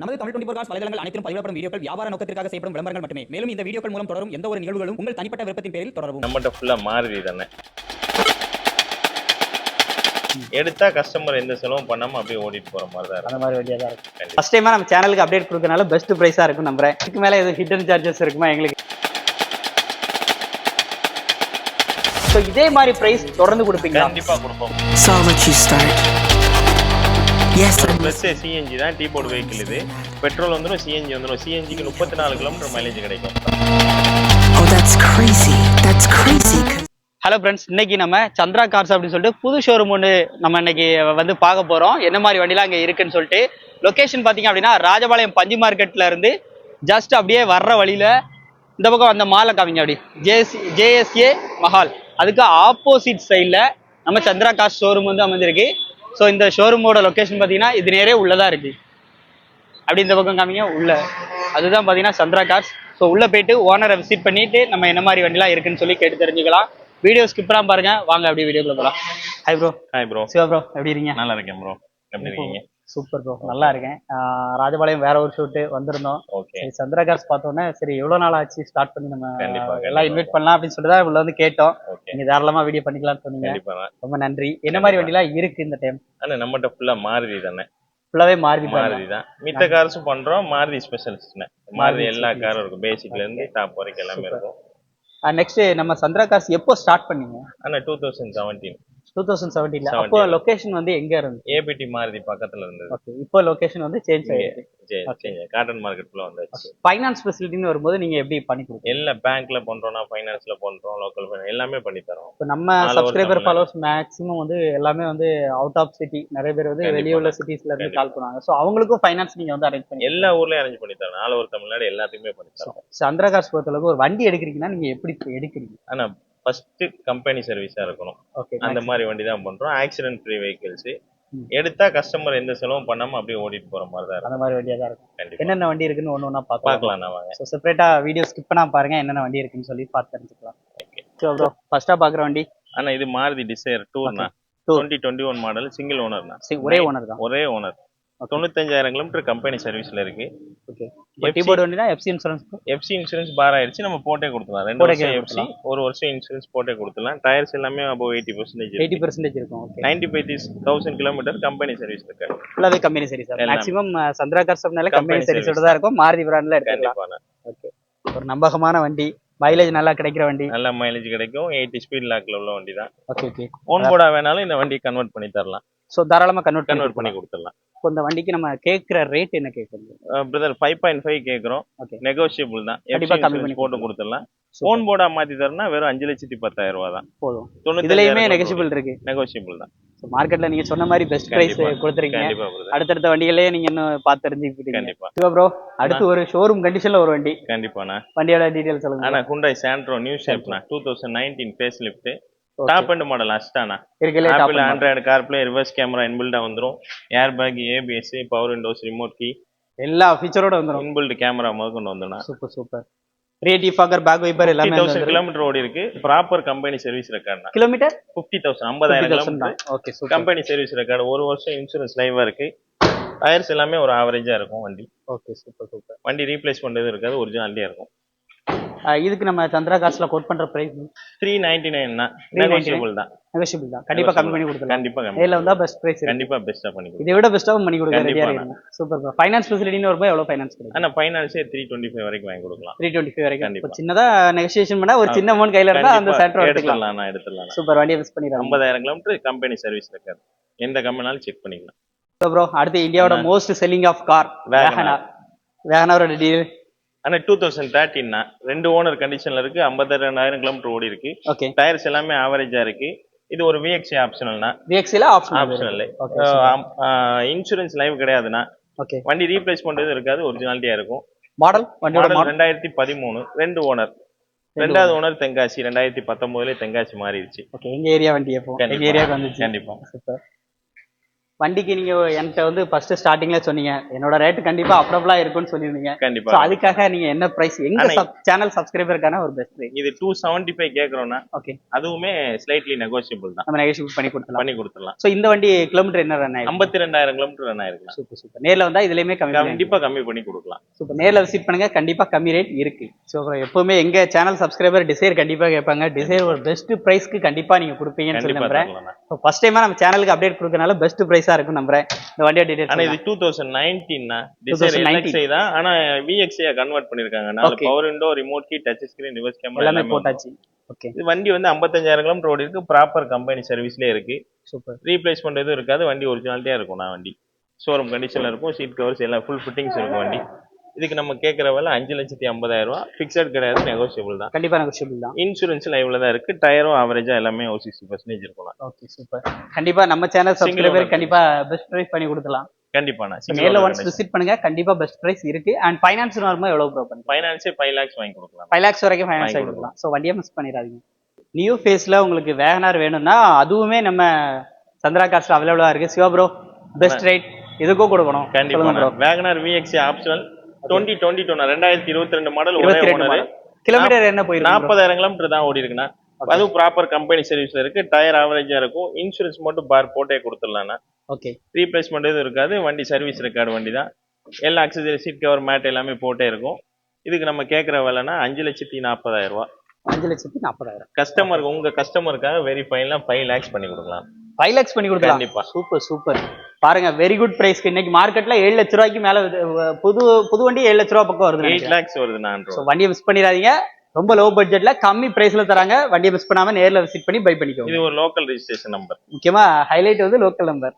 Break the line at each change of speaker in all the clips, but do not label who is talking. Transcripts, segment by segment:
நமது Tamil twenty cos வலைதளங்கள் அனைத்தும் பதிவிடப்படும் வீடியோக்கள் வியாபார நோக்கத்திற்காக செய்யப்படும் விளம்பரங்கள் மட்டுமே. மேலும் இந்த வீடியோக்கள் மூலம் தொடரும் எந்த ஒரு நிகழ்வுகளும் உங்கள் தனிப்பட்ட விருப்பத்தின் பேரில் தொடரவும்.
நம்மகிட்ட ஃபுல்லா மாறுதி தானே? எடுத்தா கஸ்டமர் எந்த செலவும் பண்ணாம அப்படியே ஓடிட்டு போற மாதிரி தான்
அந்த மாதிரி வழியாக தான் இருக்கும். ஃபர்ஸ்ட் டைமா நம்ம சேனலுக்கு அப்டேட் கொடுக்கறனால பெஸ்ட் ப்ரைஸாக இருக்கும் நம்புறேன். இதுக்கு மேலே எதுவும் ஹிடன் சார்ஜஸ் இருக்குமா எங்களுக்கு? ஸோ இதே மாதிரி ப்ரைஸ் தொடர்ந்து கொடுப்பீங்களா?
கண்டிப்பா கொடுப்போம். பிளஸ் சிஎன்ஜி தான் டீ போர்டு வெஹிக்கிள் இது பெட்ரோல் வந்துடும் சிஎன்ஜி வந்துடும் சிஎன்ஜிக்கு முப்பத்தி நாலு கிலோமீட்டர் மைலேஜ் கிடைக்கும்.
Oh, that's crazy. That's crazy. 'cause
hello friends இன்னைக்கு நம்ம சந்திரா கார்ஸ் அப்படின்னு சொல்லிட்டு புது ஷோரூம் ஒன்று நம்ம இன்னைக்கு வந்து பார்க்க போகிறோம் என்ன மாதிரி வண்டிலாம் அங்கே இருக்குன்னு சொல்லிட்டு. லொக்கேஷன் பார்த்தீங்க அப்படின்னா ராஜபாளையம் பஞ்சு மார்க்கெட்ல இருந்து ஜஸ்ட் அப்படியே வர்ற வழியில இந்த பக்கம் அந்த மாலை காமிங்க அப்படி. ஜேஎஸ் ஜேஎஸ்ஏ மஹால் அதுக்கு ஆப்போசிட் சைடில் நம்ம சந்திரா கார்ஸ் ஷோரூம் வந்து அமைஞ்சிருக்கு. ஸோ இந்த ஷோரூமோட லொக்கேஷன் பார்த்தீங்கன்னா இது நேரே உள்ளதா இருக்கு. அப்படி இந்த பக்கம் காமிங்க உள்ள. அதுதான் பார்த்தீங்கன்னா சந்திரா கார்ஸ் ஸோ உள்ளே போயிட்டு ஓனரை விசிட் பண்ணிட்டு நம்ம என்ன மாதிரி வண்டிலாம் இருக்குன்னு சொல்லி கேட்டு தெரிஞ்சுக்கலாம். வீடியோ ஸ்கிப் பண்ணாம பாருங்க. வாங்க அப்படியே வீடியோக்குள்ள போகலாம் hi bro
hi bro
Siva bro எப்படி இருக்கீங்க?
நல்லா இருக்கேன் ப்ரோ எப்படி இருக்கீங்க?
சூப்பர் ப்ரோ நல்லா இருக்கேன். ராஜபாளையம் வேற ஒரு ஷூட்டு வந்திருந்தோம்.
ஓகே
சரி சந்திரா கார்ஸ் பார்த்தோன்னே சரி எவ்வளவு நாள் ஆச்சு ஸ்டார்ட் பண்ணி நம்ம
கண்டிப்பா,
எல்லாம். இன்வைட் பண்ணலாம் அப்படின்னு சொல்லிட்டு தான் உள்ள வந்து கேட்டோம். நீங்க தாராளமா வீடியோ பண்ணிக்கலாம்னு சொன்னீங்க. ரொம்ப நன்றி. என்ன மாதிரி வண்டிலாம் இருக்கு இந்த டைம்
ஆனா நம்மகிட்ட ஃபுல்லா மாருதி தானே?
ஃபுல்லாவே மாறி
மாருதி தான். மித்த கார்ஸும் பண்றோம் மாருதி ஸ்பெஷலிஸ்ட்னு மாருதி எல்லா காரும் இருக்கும். பேசிக்ல இருந்து டாப் வரைக்கும் எல்லாமே இருக்கும்.
நெக்ஸ்ட் நம்ம சந்திரா கார்ஸ் எப்போ ஸ்டார்ட் பண்ணீங்க?
ஆனா two thousand seventeen
two thousand செவன்டீன்ல
17.
அப்போ லொகேஷன் வந்து எங்க இருந்துச்சு
ஏபிடி மாருதி பக்கத்துல இருந்தது
ஓகே இப்போ லொகேஷன் வந்து சேஞ்ச் ஆயிருக்கு
காட்டன் மார்க்கெட் ஃபுல்லா வந்தாச்சு.
ஃபைனான்ஸ் ஃபெசிலிட்டின்னு வரும்போது நீங்க எப்படி பண்ணி கொடுப்பீங்க?
எல்லா பேங்க்ல பண்றோம்னா ஃபைனான்ஸ்ல பண்றோம் லோக்கல் ஃபைனான்ஸ் எல்லாமே பண்ணி தரோம்
இப்போ நம்ம சப்ஸ்கிரைபர். ஃபாலோவர்ஸ் மேக்ஸிமம் வந்து எல்லாமே வந்து அவுட் ஆஃப் சிட்டி நிறைய பேர் வந்து. வெளியே உள்ள சிட்டிஸ்ல இருந்து கால் பண்ணுவாங்க. ஸோ அவங்களுக்கும் ஃபைனான்ஸ் நீங்க வந்து அரேஞ்ச் பண்ணி
எல்லா ஊர்லயும் அரேஞ்ச் பண்ணி தரோம் ஆல் ஓவர் தமிழ்நாடு எல்லாத்துக்குமே பண்ணி தரோம்
சந்திரா கார்ஸ் பொறுத்தளவுக்கு ஒரு வண்டி எடுக்கிறீங்கன்னா நீங்க எப்படி எடுக்கிறீங்க?
ஆனா ஃபர்ஸ்ட் கம்பெனி சர்வீஸா இருக்கணும்.
ஓகே
அந்த மாதிரி வண்டி தான் பண்றோம் ஆக்சிடென்ட் ஃப்ரீ வெஹிக்கிள்ஸ். எடுத்தா கஸ்டமர் எந்த செலவும் பண்ணாம அப்படியே ஓடிட்டு போற மாதிரி தான்
அந்த மாதிரி வண்டியா தான் இருக்கும். என்னென்ன வண்டி இருக்குன்னு ஒன்று ஒன்றா பார்க்கலாம்.
வாங்க.
ஸோ செப்பரேட்டா வீடியோ ஸ்கிப் பண்ணா பாருங்க என்னென்ன வண்டி இருக்குன்னு சொல்லி பார்த்து தெரிஞ்சுக்கலாம். ஸோ ப்ரோ ஃபர்ஸ்டா பார்க்குற வண்டி?
ஆனா இது Maruti Dzire டூர்னா. Twenty twenty one model single ஓனர்னா
ஒரே ஓனர் தான்.
ஒரே ஓனர் தொண்ணூத்தஞ்சாயிரம் கிலோமீட்டர் கம்பெனி சர்வீஸ்ல இருக்கு.
ஓகே கீபோர்டு வண்டினா எஃப்சி இன்சூரன்ஸ்
எஃப்சி இன்சூரன்ஸ் பார் ஆயிடுச்சு நம்ம போட்டே கொடுத்துலாம் ரெண்டு வருஷம் எஃப்சி. ஒரு வருஷம் இன்சூரன்ஸ் போட்டே கொடுத்துலாம் டயர்ஸ் எல்லாமே above eighty percentage
eighty percentage இருக்கும்
ninety five thousand kilometre company service இருக்கு.
ஃபுல்லாவே கம்பெனி சரி சார்
எல்லாம்.
மேக்ஸிமம் சந்திரா கார்ஸ் அப்படின்னாலே
Company
கம்பெனி சர்வீஸோட
service.
தான் இருக்கும். மாருதி பிராண்ட்ல எடுத்துக்கலாம். ஓகே ஒரு நம்பகமான வண்டி. மைலேஜ் நல்லா கிடைக்கிற வண்டி.
நல்ல மைலேஜ் கிடைக்கும். எயிட்டி ஸ்பீட் லாக்ல உள்ள வண்டி தான்
ஓகே ஓகே
ஓன் போர்டா வேணாலும் இந்த வண்டி கன்வெர்ட் பண்ணி தரலாம்.
ஸோ தாராளமா கன்வெர்ட்
கன்வெர்ட்
பண்ணி
கொடுத்துடலாம்.
இப்போ இந்த வண்டிக்கு நம்ம கேட்குற ரேட் என்ன கேட்குறது?
பிரதர் ஃபைவ் பாயிண்ட் ஃபைவ் கேட்குறோம்.
ஓகே
நெகோஷியபிள் தான்.
கண்டிப்பா கம்மி பண்ணி
போட்டு கொடுத்துடலாம். ஓன் போர்டா மாத்தி தரனா வெறும் அஞ்சு லட்சத்தி பத்தாயிரம் ரூபா தான்.
போதும். இதுலயுமே நெகசிபிள் இருக்கு.
நெகோஷியபிள் தான்.
ஸோ மார்க்கெட்ல நீங்க சொன்ன மாதிரி பெஸ்ட் பிரைஸ். கொடுத்துருக்கீங்க. அடுத்தடுத்த வண்டிகளே நீங்க இன்னும் பார்த்து தெரிஞ்சுக்கிட்டீங்க.
கண்டிப்பா.
ப்ரோ அடுத்து ஒரு ஷோரூம் கண்டிஷன்ல ஒரு வண்டி.
கண்டிப்பாண்ணா.
வண்டியோட டீடைல் சொல்லுங்க.
ஆனா Hyundai Santro new ஷேப்னா two thousand nineteen facelift
Okay.
Top and model அஸ்டானா
இருக்கலே top
Apple Android CarPlay reverse camera இன்பில்டா வந்துரும். Air bag ABS power windows remote key
எல்லா ஃபீச்சரோட வந்துரும்.
இன்பில்ட் கேமரா முதல் கொண்டு வந்துடும்
super super rate fogger back wiper எல்லாமே
thousand kilometre ஓடி இருக்கு. ப்ராப்பர் கம்பெனி சர்வீஸ் ரெக்கார்ட்னா
கிலோமீட்டர்
ஃபிஃப்டி தௌசண்ட் ஐம்பதாயிரம் kilometre
okay
company service record ஒரு வருஷம் இன்சூரன்ஸ் லைவா இருக்கு. டயர்ஸ் எல்லாமே ஒரு ஆவரேஜா இருக்கும் வண்டி.
ஓகே சூப்பர் சூப்பர்
வண்டி ரீப்ளேஸ் பண்றது இருக்காது ஒரிஜினாலிட்டியா இருக்கும்.
இதுக்கு நம்ம சந்திரா காசுல கோட் பண்ற பிரைஸ்
த்ரீ நைன்டி நெகோஷியபிள் தான்.
நெகோஷியபிள் தான். கண்டிப்பா கம்மி பண்ணி கொடுத்துடலாம்.
கண்டிப்பா
நேர்ல வந்தா பெஸ்ட் பிரைஸ்
கண்டிப்பா பெஸ்டா பண்ணி
இதை விட பெஸ்ட்டாகவும் பண்ணி கொடுக்க ரெடியா
கண்டிப்பா.
இருக்கு சூப்பர் ப்ரோ ஃபைனான்ஸ் ஃபெசிலிட்டின்னு வரும்போது எவ்வளவு ஃபைனான்ஸ் கிடைக்கும்?
ஆனா ஃபைனான்ஸே த்ரீ டுவெண்ட்டி ஃபைவ் வரைக்கும் வாங்கி கொடுக்கலாம்.
த்ரீ டுவெண்ட்டி ஃபைவ் வரைக்கும். இப்போ சின்னதா நெகோசியேஷன் பண்ணா ஒரு சின்ன அமௌண்ட் கையில இருந்தா அந்த சென்டர் எடுத்துக்கலாம்.
நான் எடுத்துடலாம்.
சூப்பர் வண்டியை மிஸ் பண்ணிடுறாங்க
ஐம்பதாயிரம் கிலோமீட்டர் கம்பெனி சர்வீஸ் இருக்காது. எந்த கம்பெனினாலும் செக் பண்ணிக்கலாம்.
ப்ரோ அடுத்து இந்தியாவோட most selling of car. WagonR வேகனாரோட deal
ஆனா டூ தௌசண்ட் தேர்ட்டின்னா ரெண்டு ஓனர் கண்டிஷன்ல இருக்கு. ஐம்பத்தி ரெண்டாயிரம் கிலோமீட்டர் ஓடி இருக்கு.
ஓகே
டயர்ஸ் எல்லாமே ஆவரேஜா இருக்கு. இது ஒரு விஎக்சி ஆப்ஷனல்னா
ஆப்ஷன்
ஆப்ஷனல் இன்சூரன்ஸ் லைவ் கிடையாதுன்னா
ஓகே
வண்டி ரீப்ளேஸ் பண்றது இருக்காது. ஒரிஜினாலிட்டியா இருக்கும்.
மாடல்
மாடல் ரெண்டாயிரத்தி பதிமூணு. ரெண்டு ஓனர் ரெண்டாவது ஓனர் தென்காசி. ரெண்டாயிரத்தி பத்தொன்பதுல தென்காசி மாறிடுச்சு.
ஓகே எங்க ஏரியா வண்டி எப்போ எங்க. ஏரியாவுக்கு வந்துச்சு.
கண்டிப்பா.
சூப்பர் வண்டிக்கு நீங்க என்கிட்ட வந்து ஃபர்ஸ்ட் ஸ்டார்டிங்ல சொன்னீங்க. என்னோட ரேட் கண்டிப்பா அப்ரபிளா இருக்கும்னு சொல்லியிருந்தீங்க.
கண்டிப்பா.
அதுக்காக நீங்க என்ன பிரைஸ் எங்க சேனல் சப்ஸ்கிரைபருக்கான ஒரு பெஸ்ட்
இது டூ செவன்டி ஃபைவ் கேட்குறோம்னா
ஓகே
அதுவுமே ஸ்லைட்லி நெகோசியபிள் தான்.
நம்ம நெகோஷியேட் பண்ணி கொடுத்துலாம்
பண்ணி கொடுத்துடலாம்.
ஸோ இந்த வண்டி கிலோமீட்டர் என்ன ரன் ஆயிருக்கு?
ஐம்பத்தி ரெண்டாயிரம் கிலோமீட்டர் ரன் ஆயிருக்கலாம்
சூப்பர் சூப்பர் நேர்ல வந்தா இதுலயுமே கம்மி
கண்டிப்பா கம்மி பண்ணி கொடுக்கலாம்.
சூப்பர் நேர்ல விசிட் பண்ணுங்க. கண்டிப்பா கம்மி ரேட் இருக்கு. ஸோ எப்பவுமே எங்க சேனல் சப்ஸ்கிரைபர் டிசைர் கண்டிப்பா கேட்பாங்க. டிசைர் ஒரு பெஸ்ட் பிரைஸ்க்கு கண்டிப்பா நீங்க கொடுப்பீங்கன்னு சொல்லி நம்புறேன். ஃபர்ஸ்ட் டைமா நம்ம சேனலுக்கு அப்டேட் கொடுக்கறனால பெஸ்ட் பிரைஸா இருக்கும் நம்புறேன். இந்த வண்டியோட
ஆனா
டீடைல்ஸ்
இது டூ தௌசண்ட் நைன்டீன்னா டிசைர்
2019.
எல்எக்ஸ்ஐ தான். ஆனா விஎக்ஸ்ஐ கன்வெர்ட் பண்ணிருக்காங்க. நாலு. Power window remote key touch screen reverse camera
எல்லாமே போட்டாச்சு. ஓகே
இது வண்டி வந்து 55000 கிலோமீட்டர் ஓடி இருக்கு. ப்ராப்பர் கம்பெனி சர்வீஸ்லயே இருக்கு.
சூப்பர்
ரீப்ளேஸ்மெண்ட் எதுவும் இருக்காது. வண்டி ஒரிஜினாலிட்டியா இருக்கும். நான் வண்டி. ஷோரூம் கண்டிஷன்ல இருக்கும். சீட் கவர்ஸ் எல்லாம் ஃபுல் ஃபிட்டிங்ஸ் இருக்கும் வண்டி. இதுக்கு நம்ம கேட்குற விலை அஞ்சு லட்சத்தி ஐம்பதாயிரம் ரூபா. ஃபிக்ஸட் கிடையாது நெகோசியபிள் தான்.
கண்டிப்பா நெகோஷியபிள் தான்.
இன்சூரன்ஸ் லைவ்ல தான் இருக்கு. டயரும் ஆவரேஜா எல்லாமே ஒரு சிக்ஸ்டி பர்சன்டேஜ் இருக்கலாம்
ஓகே சூப்பர் கண்டிப்பா நம்ம சேனல் சப்ஸ்கிரைபர்
owner.
கண்டிப்பா பெஸ்ட் பிரைஸ் பண்ணி கொடுக்கலாம்.
கண்டிப்பாண்ணா
So, நேர்ல ஒன்ஸ் விசிட் பண்ணுங்க. கண்டிப்பா பெஸ்ட் பிரைஸ் இருக்கு. அண்ட் ஃபைனான்ஸ் நார்மலா எவ்வளவு ப்ரோ பண்ணுங்க?
ஃபைனான்ஸே ஃபைவ் லேக்ஸ் வாங்கி கொடுக்கலாம்.
ஃபைவ் லேக்ஸ் வரைக்கும் ஃபைனான்ஸ்
வாங்கி
கொடுக்கலாம். ஸோ வண்டியை மிஸ் பண்ணிடாதீங்க. நியூ ஃபேஸ்ல உங்களுக்கு வேகனார் வேணும்னா அதுவுமே நம்ம சந்திரா காஸ்ட் அவைலபிளா இருக்கு. சிவா ப்ரோ பெஸ்ட் ரேட் இதுக்கும் கொடுக்கணும்.
WagonR VXi optional twenty twenty two ரெண்டாயிரத்தி இருபத்தி ரெண்டு மாடல் ஒரே ஓனர்
கிலோமீட்டர் என்ன போயிருக்கு?
நாற்பதாயிரம் கிலோமீட்டர் தான் ஓடி இருக்குண்ணா அதுவும் ப்ராப்பர் கம்பெனி சர்வீஸ்ல இருக்கு. டயர் ஆவரேஜா இருக்கும். இன்சூரன்ஸ் மட்டும் பார் போட்டே கொடுத்துடலாம்ண்ணா
ஓகே
ரீப்ளேஸ்மெண்ட் எதுவும் இருக்காது. வண்டி சர்வீஸ் ரெக்கார்டு வண்டி தான். எல்லா அக்சசரி சீட் கவர் மேட் எல்லாமே போட்டே இருக்கும். இதுக்கு நம்ம கேட்குற விலைனா அஞ்சு லட்சத்தி நாற்பதாயிரம் ரூபா.
அஞ்சு லட்சத்தி நாற்பதாயிரம்
கஸ்டமருக்கு உங்க கஸ்டமருக்காக வெரி ஃபைன்லாம் ஃபைவ் லேக்ஸ் பண்ணி கொடுக்கலாம்.
ஃபைவ் லேக்ஸ் பண்ணி கொடுக்கலாம்.
கண்டிப்பா.
சூப்பர் சூப்பர் பாருங்க வெரி குட் பிரைஸ்க்கு இன்னைக்கு மார்க்கெட்ல ஏழு லட்ச ரூபாய்க்கு மேல புது புது வண்டி ஏழு லட்ச ரூபா பக்கம் வருது
எயிட் லேக்ஸ் வருது நான்
ஸோ வண்டியை மிஸ் பண்ணிடாதீங்க. ரொம்ப லோ பட்ஜெட்ல கம்மி பிரைஸ்ல தராங்க. வண்டியை மிஸ் பண்ணாம நேர்ல விசிட் பண்ணி பை பண்ணிக்கோங்க.
இது ஒரு லோக்கல் ரெஜிஸ்ட்ரேஷன் நம்பர்
முக்கியமா ஹைலைட் வந்து லோக்கல் நம்பர்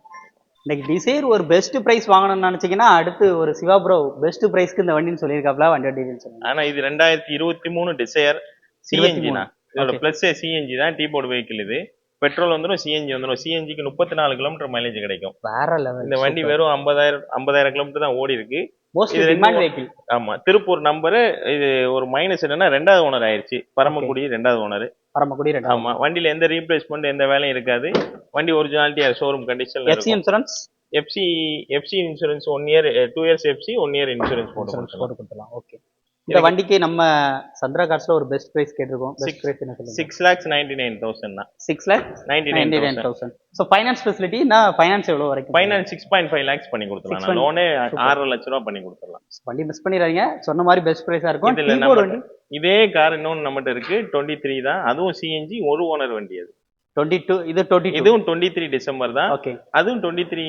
இன்னைக்கு டிசைர் ஒரு பெஸ்ட் பிரைஸ் வாங்கணும்னு நினைச்சீங்கன்னா அடுத்து ஒரு சிவா ப்ரோ பெஸ்ட் பிரைஸ்க்கு இந்த வண்டின்னு சொல்லியிருக்காப்ல வண்டியோட டீடைல்ஸ்
ஆனா இது ரெண்டாயிரத்தி இருபத்தி மூணு டிசைர் சிஎன்ஜி தான். இதோட. பிளஸ் சிஎன்ஜி தான் டீ போர்டு வெஹிக்கிள் இது. பெட்ரோல் வந்துடும் சிஎன்ஜி வந்துடும் சிஎன்ஜிக்கு முப்பத்தி நாலு கிலோமீட்டர் மைலேஜ் கிடைக்கும்.
வேற லெவல்
இந்த வண்டி வெறும் ஐம்பதாயிரம் ஐம்பதாயிரம் கிலோமீட்டர் தான் ஓடி இருக்கு ஆமா. திருப்பூர் நம்பரு இது ஒரு மைனஸ் என்னன்னா ரெண்டாவது ஓனர் ஆயிருச்சு. பரமக்குடி ரெண்டாவது ஓனர்
பரமக்குடி
ஆமா. வண்டியில எந்த ரீப்ளேஸ்மெண்ட் எந்த வேலையும் இருக்காது. வண்டி ஒரிஜினாலிட்டியா ஷோரூம் கண்டிஷன்ல
FC insurance
FC FC insurance one year two years FC one year insurance போட்டு
கொடுத்துலாம் ஓகே இந்த வண்டிக்கு நம்ம சந்திரா கார்ஸ்ல ஒரு பெஸ்ட் பிரைஸ் கேட்டிருக்கோம். பெஸ்ட் பிரைஸ் என்ன சொல்லுங்க?
Six lakhs ninety nine thousand தான்.
Six lakh
ninety
ninety
nine
nine thousand so finance facility நான் ஃபைனான்ஸ் எவ்வளோ வரைக்கும்
finance six point five lakhs பண்ணி கொடுத்துடலாம்.
6.5
லோனே
Super.
ஆறரை லட்ச ரூபா பண்ணி கொடுத்துடலாம்.
வண்டி மிஸ் பண்ணிடாதீங்க. சொன்ன மாதிரி பெஸ்ட் பிரைஸா இருக்கும்.
இதுல இதே கார் இன்னொன்று நம்மகிட்ட இருக்கு. டுவெண்ட்டி த்ரீ தான். அதுவும் சிஎன்ஜி ஒரு ஓனர் வண்டி அது.
டுவெண்ட்டி டூ இது டுவெண்ட்டி
இதுவும் டுவெண்ட்டி த்ரீ டிசம்பர் தான்.
ஓகே
அதுவும் டுவெண்ட்டி த்ரீ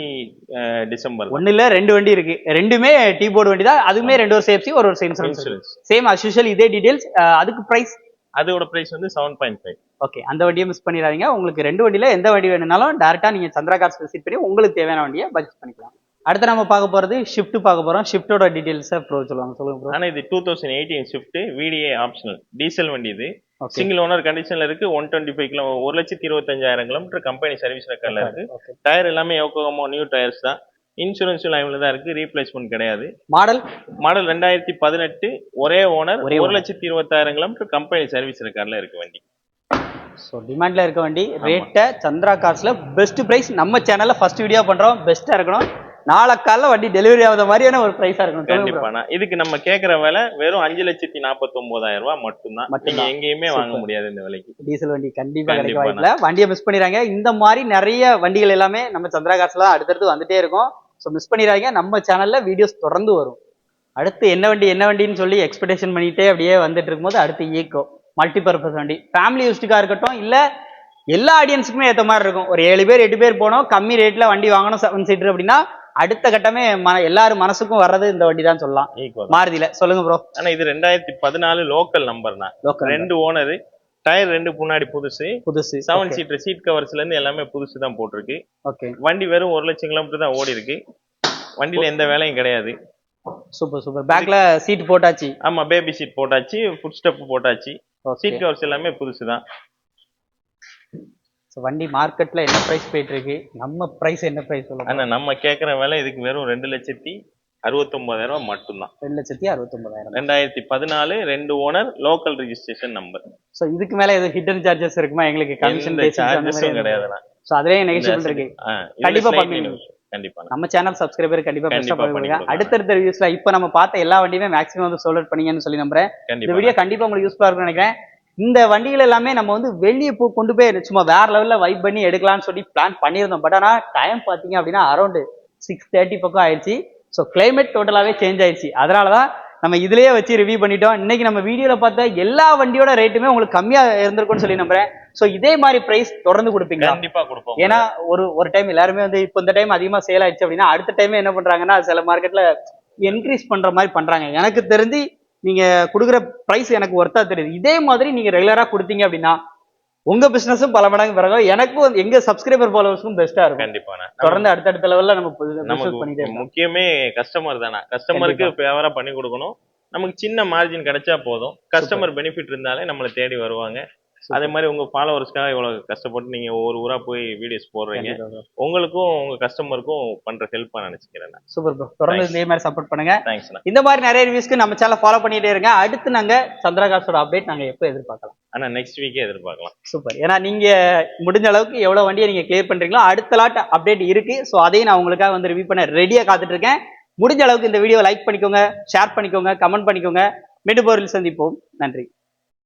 டிசம்பர்
இல்ல ரெண்டு வண்டி இருக்கு. ரெண்டுமே டீ போர்டு வண்டி தான். அதுவுமே ரெண்டு வருஷம் சேஃப்டி ஒரு வருஷம் இன்சூரன்ஸ் சேம் அஸ்யூஷுவல் இதே டீடைல்ஸ் அதுக்கு பிரைஸ்
அதோட பிரைஸ் வந்து செவன் பாயிண்ட் ஃபைவ்
ஓகே அந்த வண்டியை மிஸ் பண்ணிடாதீங்க. உங்களுக்கு ரெண்டு வண்டியில எந்த வண்டி வேணும்னாலும் டேரக்டா நீங்க சந்திரா கார்ஸ் விசிட் பண்ணி உங்களுக்கு தேவையான வண்டியை பட்ஜெட் பண்ணிக்கலாம். அடுத்து நம்ம பார்க்க போறது ஷிஃப்ட் பார்க்க போறோம். ஷிஃப்ட்டோட டீடைல்ஸ் ப்ரோ சொல்லுவாங்க சொல்லுங்க ப்ரோ
ஆனா இது two thousand eighteen Swift VDA optional diesel வண்டி இது. சிங்கிள் ஓனர் கண்டிஷன்ல இருக்கு ஒன் டுவெண்ட்டி ஃபைவ் கிலோ ஒரு லட்சத்தி இருபத்தஞ்சாயிரம் கிலோமீட்டர் கம்பெனி சர்வீஸ் ரெக்கார்ட்ல இருக்கு. டயர் எல்லாமே யோகோகமோ நியூ டயர்ஸ் தான். இன்சூரன்ஸ் லைவ்ல தான் இருக்கு ரீப்ளேஸ்மெண்ட் கிடையாது.
மாடல்
மாடல் ரெண்டாயிரத்தி பதினெட்டு ஒரே ஓனர்
ஒரே.
லட்சத்தி இருபத்தாயிரம் கிலோமீட்டர் கம்பெனி சர்வீஸ் ரெக்கார்ட்ல இருக்கு வண்டி.
ஸோ டிமாண்ட்ல இருக்க வண்டி ரேட்டை சந்திரா கார்ஸ்ல பெஸ்ட் பிரைஸ் நம்ம சேனல்ல ஃபர்ஸ்ட் வீடியோ பண்றோம் பெஸ்டா இருக்கணும். நாளை காலைல வண்டி டெலிவரி ஆகாத மாதிரியான ஒரு பிரைஸா bro.
கண்டிப்பாண்ணா இதுக்கு நம்ம கேக்குற விலை வெறும் அஞ்சு லட்சத்தி நாற்பத்தி ஒன்பதாயிரம் ரூபாய் மட்டும்தான். நீங்க. எங்கேயுமே வாங்க. முடியாது இந்த விலைக்கு.
டீசல் வண்டி கண்டிப்பா கிடைக்க. வாய்ப்பில்ல. வண்டியை மிஸ் பண்ணிடுறாங்க இந்த மாதிரி நிறைய வண்டிகள் எல்லாமே நம்ம சந்திரா தான் அடுத்தடுத்து வந்துட்டே இருக்கும். ஸோ மிஸ் பண்ணிடுறாங்க நம்ம சேனல்ல வீடியோஸ் தொடர்ந்து வரும். அடுத்து என்ன வண்டி என்ன வண்டின்னு சொல்லி எக்ஸ்பெக்டேஷன் பண்ணிட்டே அப்படியே வந்துட்டு இருக்கும்போது அடுத்து ஈக்கோ மல்டிபர்பஸ் வண்டி. ஃபேமிலி யூஸ்டுக்கா இருக்கட்டும் இல்ல எல்லா ஆடியன்ஸுக்குமே ஏற்ற மாதிரி இருக்கும். ஒரு ஏழு பேர் எட்டு பேர் போனோம். கம்மி ரேட்ல வண்டி வாங்கணும் செவன் சீட்டர் அப்படின்னா அடுத்த கட்டமே மன எல்லாரும் மனசுக்கும் வர்றது இந்த வண்டி தான் சொல்லலாம் மாருதியில. சொல்லுங்க ப்ரோ
ஆனா இது ரெண்டாயிரத்தி பதினாலு லோக்கல் நம்பர்னா
லோக்கல்
ரெண்டு ஓனர் டயர் ரெண்டு முன்னாடி புதுசு.
புதுசு.
செவன் சீட்டர் சீட் கவர்ஸ்ல இருந்து எல்லாமே புதுசு தான் போட்டிருக்கு.
ஓகே
வண்டி வெறும் ஒரு லட்சம் கிலோமீட்டர் தான் ஓடி இருக்கு வண்டியில எந்த வேலையும் கிடையாது.
சூப்பர் சூப்பர் பேக்ல சீட் போட்டாச்சு.
ஆமா பேபி சீட் போட்டாச்சு ஃபுட் ஸ்டெப் போட்டாச்சு சீட் கவர்ஸ் எல்லாமே புதுசு தான்
ஸோ வண்டி மார்க்கெட்ல என்ன பிரைஸ் போயிட்டு இருக்கு நம்ம பிரைஸ் என்ன பிரைஸ் சொல்லுங்க
ஆனா நம்ம கேக்குற விலை இதுக்கு வெறும் ரெண்டு லட்சத்தி அறுபத்தொன்பதாயிரம் ரூபாய் மட்டும்தான்.
ரெண்டு லட்சத்தி அறுபத்தொன்பதாயிரம்.
ரெண்டாயிரத்தி பதினாலு ரெண்டு owner local registration number
so இதுக்கு மேல எதுவும் ஹிடன் சார்ஜஸ் இருக்குமா? எங்களுக்கு கமிஷன்
சார்ஜஸும் கிடையாதுண்ணா.
ஸோ அதுலயே நெகோஷியபிள் இருக்கு.
ஆ, இதுல
கண்டிப்பா
slightly
பண்ணுவீங்க.
கண்டிப்பா
நம்ம சேனல் சப்ஸ்கிரைபர் கண்டிப்பா
கண்டிப்பா
பண்ணுங்க. அடுத்தடுத்த ரிவ்யூஸ்ல இப்போ நம்ம பார்த்த எல்லா வண்டியுமே மேக்ஸிமம் வந்து சோல்ட் பண்ணீங்கன்னு சொல்லி நம்புறேன். இந்த வீடியோ கண்டிப்பா உங்களுக்கு யூஸ்ஃபுல்லா இருக்கும்னு நினைக்கிறேன். இந்த வண்டிகள் எல்லாமே நம்ம வந்து வெளியே போ கொண்டு போய் சும்மா வேற லெவல்ல வைப் பண்ணி எடுக்கலாம்னு சொல்லி பிளான் பண்ணியிருந்தோம். பட் ஆனா டைம் பாத்தீங்க அப்படின்னா அரௌண்ட் சிக்ஸ் தேர்ட்டி பக்கம் ஆயிடுச்சு. ஸோ கிளைமேட் டோட்டலாவே சேஞ்ச் ஆயிடுச்சு. அதனாலதான் நம்ம இதுலயே வச்சு ரிவ்யூ பண்ணிட்டோம். இன்னைக்கு நம்ம வீடியோல பார்த்த எல்லா வண்டியோட ரேட்டுமே உங்களுக்கு கம்மியா இருந்திருக்கும்னு சொல்லி நம்புறேன். ஸோ இதே மாதிரி பிரைஸ் தொடர்ந்து கொடுப்பீங்களா?
கண்டிப்பா கொடுப்போம்.
ஏன்னா ஒரு ஒரு டைம் எல்லாருமே வந்து இப்போ இந்த டைம் அதிகமா சேல் ஆயிடுச்சு அப்படின்னா அடுத்த டைம் என்ன பண்றாங்கன்னா சில மார்க்கெட்ல என்க்ரீஸ் பண்ற மாதிரி பண்றாங்க. எனக்கு தெரிஞ்சு நீங்க கொடுக்குற பிரைஸ் எனக்கு ஒர்த்தா தெரியுது. இதே மாதிரி நீங்க ரெகுலரா கொடுத்தீங்க அப்படின்னா உங்க பிசினஸும் பல மடங்கு பிறகு எனக்கும் எங்க சப்ஸ்கிரைபர் ஃபாலோவர்ஸ்க்கும் பெஸ்டா இருக்கும்.
கண்டிப்பாண்ணா
தொடர்ந்து அடுத்தடுத்த லெவல்ல நம்ம
முக்கியமே கஸ்டமர் தானே. கஸ்டமருக்கு ஃபேவரா பண்ணி கொடுக்கணும். நமக்கு சின்ன மார்ஜின் கிடைச்சா போதும். கஸ்டமர் பெனிஃபிட் இருந்தாலே நம்மளை தேடி வருவாங்க. அதே மாதிரி உங்க ஃபாலோவர்ஸ்க்காக இவ்வளவு கஷ்டப்பட்டு நீங்க ஒவ்வொரு ஊரா போய் வீடியோஸ் போடுறீங்க. உங்களுக்கும் உங்க கஸ்டமருக்கும் பண்ற ஹெல்ப்பா நினைச்சுக்கிறேன்
சூப்பர் ப்ரோ தொடர்ந்து. இதே மாதிரி சப்போர்ட் பண்ணுங்க.
தேங்க்ஸ்ண்ணா
இந்த மாதிரி நிறைய ரிவ்யூஸ்க்கு நம்ம சேனல் ஃபாலோ பண்ணிட்டே இருங்க. அடுத்து நாங்க சந்திரகாசோட அப்டேட் நாங்க எப்போ எதிர்பார்க்கலாம்?
ஆனா நெக்ஸ்ட் வீக்கே எதிர்பார்க்கலாம்.
சூப்பர் ஏன்னா நீங்க முடிஞ்ச அளவுக்கு எவ்வளவு வண்டியை நீங்க கிளியர் பண்றீங்களோ அடுத்த லாட் அப்டேட் இருக்கு. ஸோ அதையும் நான் உங்களுக்காக வந்து ரிவ்யூ பண்ண ரெடியா காத்துட்டு இருக்கேன். முடிஞ்ச அளவுக்கு இந்த வீடியோ லைக் பண்ணிக்கோங்க ஷேர் பண்ணிக்கோங்க கமெண்ட் பண்ணிக்கோங்க. மீண்டும் ஒரு சந்திப்போம். நன்றி.